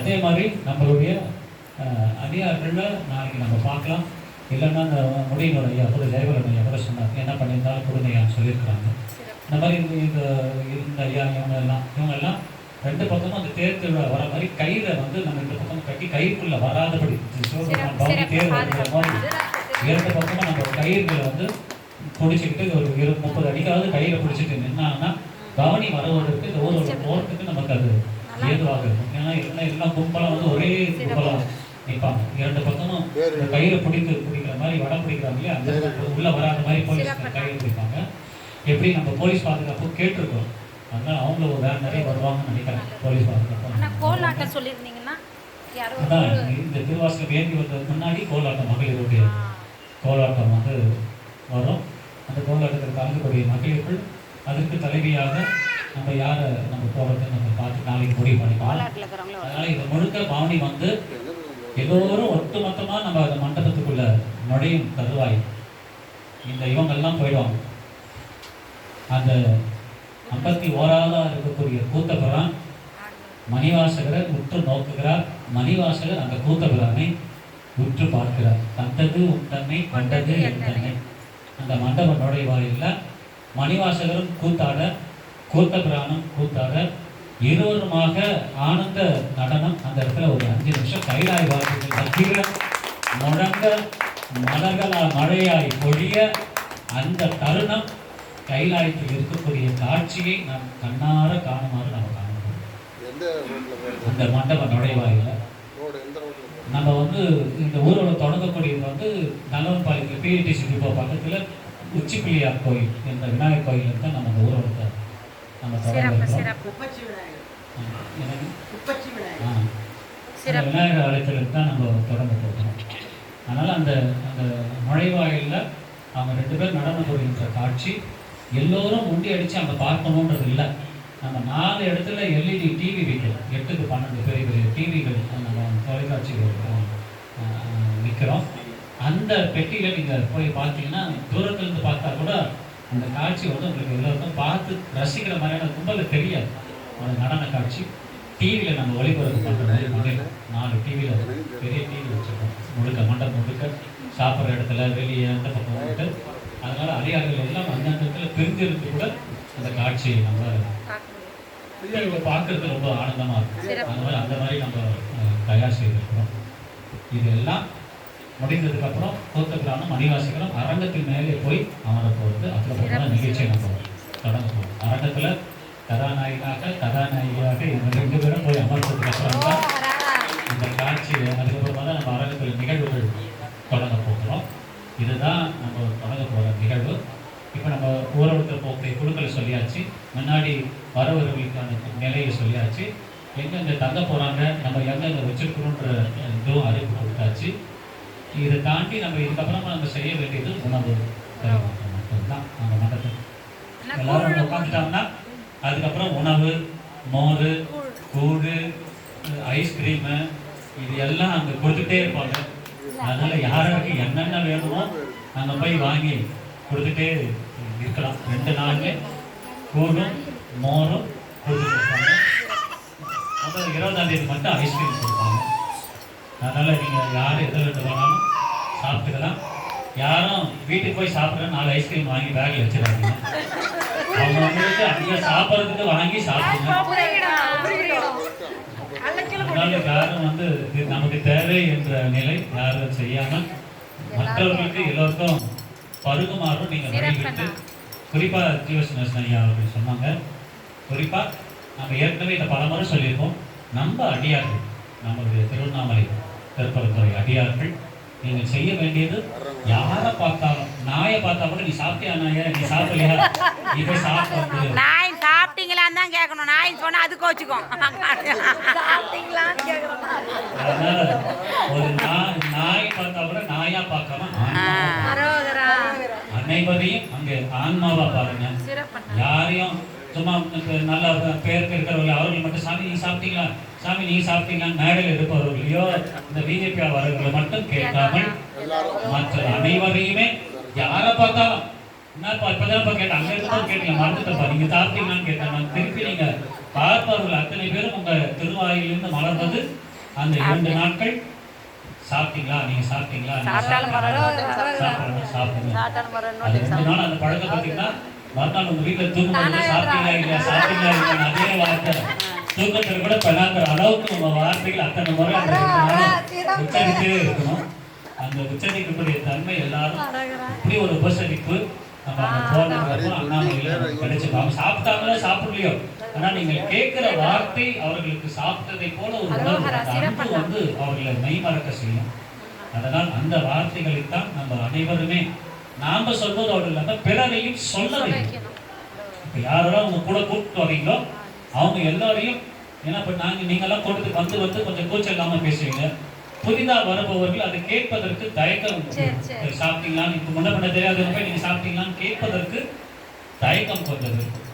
அதே மாதிரி நம்மளுடைய அடியார்கள்ல நாளைக்கு நம்ம பார்க்கலாம். இல்லைன்னா அந்த முடியினோட ஐயா கூட ஜெயவரன் ஐயா கூட சொன்னார். என்ன பண்ணியிருந்தாலும் கொடுங்கய்யான்னு சொல்லியிருக்கிறாங்க. இந்த மாதிரி இந்த இந்த ஐயா இவங்க எல்லாம் இவங்க எல்லாம் ரெண்டு பக்கமும் அந்த தேர் திருவிழா வர மாதிரி கயிறை வந்து நம்ம இந்த பக்கம் கட்டி கயிறுக்குள்ள வராதபடி தேர் வருகிற மாதிரி இரண்டு பக்கமும் நம்ம கயிறுகளை வந்து பிடிச்சிக்கிட்டு ஒரு இரு முப்பது அடிக்காவது கயிறை பிடிச்சிட்டு நின்னாங்கன்னா பவனி வருவதற்கு இந்த ஊரோட போகிறதுக்கு நமக்கு அது ஏதுவாக இருக்கும். ஏன்னா எல்லாம் எல்லாம் கும்பலாம் வந்து ஒரே கும்பலாம் நிற்பாங்க இரண்டு பக்கமும் கயிறை பிடித்து பிடிக்கிற மாதிரி வடம் பிடிக்கிறாங்க இல்லையா? அந்த உள்ள வராத மாதிரி போலீஸ் கயிறு பிடிப்பாங்க. எப்படி நம்ம போலீஸ் பாதுகாப்பு கேட்டிருக்கோம் அதனால அவங்க ஒரு வேற நிறைய வருவாங்கன்னு நினைக்கிறேன் போலீஸ் பாதுகாப்பு. கோலாட்டம் சொல்லியிருந்தீங்கன்னா இந்த திருவாசகம் வேண்டி வந்ததுக்கு முன்னாடி கோலாட்டம் மகளிருடைய கோலாட்டம் வந்து வரும். அந்த கோலாட்டத்தில் கலந்துக்கூடிய மகளிர்கள் அதற்கு தலைவியாக நம்ம யாரை நம்ம போகிறது நம்ம பார்த்து நாளைக்கு முடிவு பண்ணிக்கலாம் அதனால் அதனால இது முழுக்க பவனி வந்து எல்லோரும் ஒட்டுமொத்தமா நம்ம அந்த மண்டபத்துக்குள்ள நுழையும் தருவாய். இந்த இவங்கெல்லாம் போயிடுவாங்க. அந்த ஐம்பத்தி ஓராவதாக இருக்கக்கூடிய கூத்தபுரம் மணிவாசகரை உற்று நோக்குகிறார். மணிவாசகர் அந்த கூத்தபிரானை உற்று பார்க்கிறார். தந்தது உண்டன்னை கண்டது எந்தன்னை அந்த மண்டப நுழைவாயில் மணிவாசகரும் கூத்தாட கூத்தபிரானும் கூத்தாட இருவருமாக ஆனந்த நடனம். அந்த இடத்துல ஒரு அஞ்சு நிமிஷம் கைலாய் வாசத்தில் மத்தியில முழங்க மலர்களால் மழையாய் பொழிய அந்த தருணம் கைலாயத்தில் இருக்கக்கூடிய காட்சியை நாம் கண்ணார காணுமாறு நம்ம காணணும் அந்த மண்டப நுழைவாயில. நம்ம வந்து இந்த ஊரோட தொடங்கக்கூடியது வந்து நல்லவன்பாளையத்தில் டிப்போ பக்கத்தில் உச்சிப்பிள்ளையார் கோயில் என்ற விநாயகர் கோயிலில் தான் நம்ம இந்த ஊரோட இருக்கிறோம் குப்பச்சி விநாயகர். ஆலயத்தில் தான் நம்ம தொடங்க போகிறோம் அதனால் அந்த அந்த நுழைவாயிலில் அவங்க ரெண்டு பேர் நடனம் புரிகின்ற காட்சி எல்லோரும் முண்டி அடித்து அங்கே பார்க்கணுன்றது இல்லை. நம்ம நாலு இடத்துல எல்இடி டிவி வைக்கிறோம் எட்டுக்கு பன்னெண்டு பெரிய பெரிய டிவிகள் நம்ம தொலைக்காட்சிகள் விற்கிறோம் அந்த பெட்டியில் நீங்கள் போய் பார்த்தீங்கன்னா தூரத்துலேருந்து பார்த்தா கூட அந்த காட்சி வந்து உங்களுக்கு எல்லாருக்கும் பார்த்து ரசிக்கிற மாதிரியான கும்பலில் தெரியாது. அந்த நடன காட்சி. டிவியில் நம்ம ஒளிபரப்பு பண்ணுற மாதிரி மகளிர் நாலு டிவியில் பெரிய டிவி வச்சுருக்கோம். முழுக்க மண்டபம் முழுக்க சாப்பிட்ற இடத்துல வெளியே அந்த பக்கம் வந்துட்டு அதனால அடியார்கள் எல்லாம் அந்த இடத்துல பிரிஞ்சிருந்து கூட அந்த காட்சியை நம்ம டிவியில் பார்க்கறது ரொம்ப ஆனந்தமாக இருக்கும். சிறப்பு. அந்த மாதிரி அந்த மாதிரி நம்ம தயார் செய்திருக்கிறோம். இது எல்லாம் முடிந்ததுக்கு அப்புறம் கூத்தபிரானும் மணிவாசிகளும் அரங்கத்தின் மேலே போய் அமர போகிறது அதில் போய் நிகழ்ச்சியை நம்ம தொடங்க போகிறோம் அரங்கத்தில் கதாநாயகனாக கதாநாயகியாக இவங்க ரெண்டு பேரும் போய் அமர்ந்ததுக்கு அப்புறம் தான் இந்த காட்சி அதுக்கப்புறமா தான் நம்ம அரங்கத்தில் நிகழ்வுகள் தொடங்க போகிறோம். இதுதான் நம்ம தொடங்க போகிற நிகழ்வு. இப்போ நம்ம ஊரகத்தில் போக்கிய குழுக்களை சொல்லியாச்சு. முன்னாடி வரவர்களுக்கான நிலையை சொல்லியாச்சு. எங்கெங்க தங்க போகிறாங்க நம்ம எங்கெங்க வச்சிருக்கணுன்ற இதுவும் அறிவிப்பு கொடுத்தாச்சு. இதை தாண்டி நம்ம இதுக்கப்புறமா நம்ம செய்ய வேண்டியது உணவு. மட்டும்தான். நம்ம மண்டபத்தில் எல்லாரும் அங்க உட்காந்துட்டாங்கன்னா அதுக்கப்புறம் உணவு மோர் கூழ் ஐஸ்கிரீமு இது எல்லாம் அங்கே கொடுத்துட்டே இருப்பாங்க. அதனால யாராருக்கு என்னென்ன வேணுமோ அங்கே போய் வாங்கி கொடுத்துட்டே இருக்கலாம். ரெண்டு நாள்ல கூழும் மோரும் கொடுத்துட்டு இருப்பாங்க. அப்புறம் இருபதாம் தேதி மட்டும் ஐஸ்கிரீம் கொடுப்பாங்க. அதனால நீங்க யார் எதை எது வேணாலும் சாப்பிட்டுக்கலாம். யாரும் வீட்டுக்கு போய் சாப்பிட்ற நாலு ஐஸ்கிரீம் வாங்கி பேக்ல வச்சிடாதீங்க. அவங்க வந்துட்டு அங்கே சாப்பிட்றதுக்கு வாங்கி சாப்பிடுங்க. அதனால யாரும் வந்து இது நமக்கு தேவை என்ற நிலை யாரும் செய்யாமல் மற்றவர்களுக்கு எல்லோருக்கும் பருகுமாறும் நீங்கள் வழிவிட்டு குறிப்பா ஜீவசனஸ் ஐயா அவர்கள் சொன்னாங்க. குறிப்பா நம்ம ஏற்கனவே இதை பல முறை சொல்லியிருக்கோம். நம்ம அடியார்கள் நம்மளுடைய திருவண்ணாமலை திருப்பரத்துறை அடியார்கள். நீங்கள் செய்ய வேண்டியது யாரை பார்த்தாலும் நாயை பார்த்தா கூட நீ சாப்பிட்டியா நாய? நீ சாப்பிடலையா? நீ போய் சாப்பிட்டு நாய் சாப்பிட்டீங்களான்னு தான் கேட்கணும். நாய் சொன்னா அது கோச்சுக்கும் சாப்பிட்டீங்களான்னு கேட்கணும் அதனால ஒரு நாய் நாய் பார்த்தா கூட நாயா பார்க்காம. அனைவரையும் அங்கே ஆன்மாவா பாருங்க. யாரையும் சும்மா நல்ல பேருக்கு இருக்கிறவர்கள் அவர்கள் மட்டும் சாமி நீ சாப்பிட்டீங்களா? சாமி நீ சாப்பிட்டீங்களா மேடையில் இருப்பவர்களையோ இந்த பிஜேபி அவர்களை மட்டும் கேட்காமல் மற்ற அனைவரையுமே யாரை பார்த்தாலும் என்னப்பா இப்பதான் இப்ப கேட்டேன் அங்க இருக்கும்போது கேட்டீங்க மறந்துட்டப்பா நீங்க சாப்பிட்டீங்களான்னு கேட்டாங்க திருப்பி நீங்க பார்ப்பவர்கள் அத்தனை பேரும் உங்க திருவாயிலிருந்து மலர்வது அந்த இரண்டு நாட்கள். சாப்பிட்டீங்களா? நீங்க சாப்பிட்டீங்களா? இன்னொரு ரெண்டு நாள் அந்த பழக்கம் பார்த்தீங்கன்னா மறுநாள் உங்க வீட்டுல சாப்பிட்டீங்களா இல்லையா? சாப்பிட்டீங்களா இல்லையா அதே வார்த்தை. தூக்கத்தில் கூட பெணாக்கிற அளவுக்கு உங்க வார்த்தைகள் அத்தனை முறை உச்சரித்தே இருக்கணும். அந்த உச்சரிக்கக்கூடிய தன்மை எல்லாரும் இப்படி ஒரு உபசரிப்பு நம்ம அங்க போனதுக்கு அப்புறம் அண்ணாமலையில கிடைச்சிடும் அவங்க சாப்பிட்டாங்களோ சாப்பிடலையோ. ஆனா நீங்க கேட்கிற வார்த்தை அவர்களுக்கு சாப்பிட்டதை போல ஒரு உணர்வு. அன்பு வந்து அவர்களை மெய்மறக்க செய்யும். அதனால் அந்த வார்த்தைகளைத்தான் நம்ம அனைவருமே நாம சொல்வதோடு இல்லாம பிறரையும் சொல்ல வேண்டும். இப்ப யாரெல்லாம் உங்க கூட கூப்பிட்டு வரீங்களோ அவங்க எல்லாரையும் ஏன்னா இப்ப நாங்க நீங்கெல்லாம் கூட்டத்துக்கு வந்து வந்து கொஞ்சம் கூச்சம் இல்லாம பேசுவீங்க புதிதா வருபவர்கள் அதை கேட்பதற்கு தயக்கம் சாப்பிட்டீங்களான்னு இப்ப முன்ன பண்ண தெரியாதவங்க போய் நீங்க சாப்பிட்டீங்களான்னு கேட்பதற்கு தயக்கம் இருக்கும்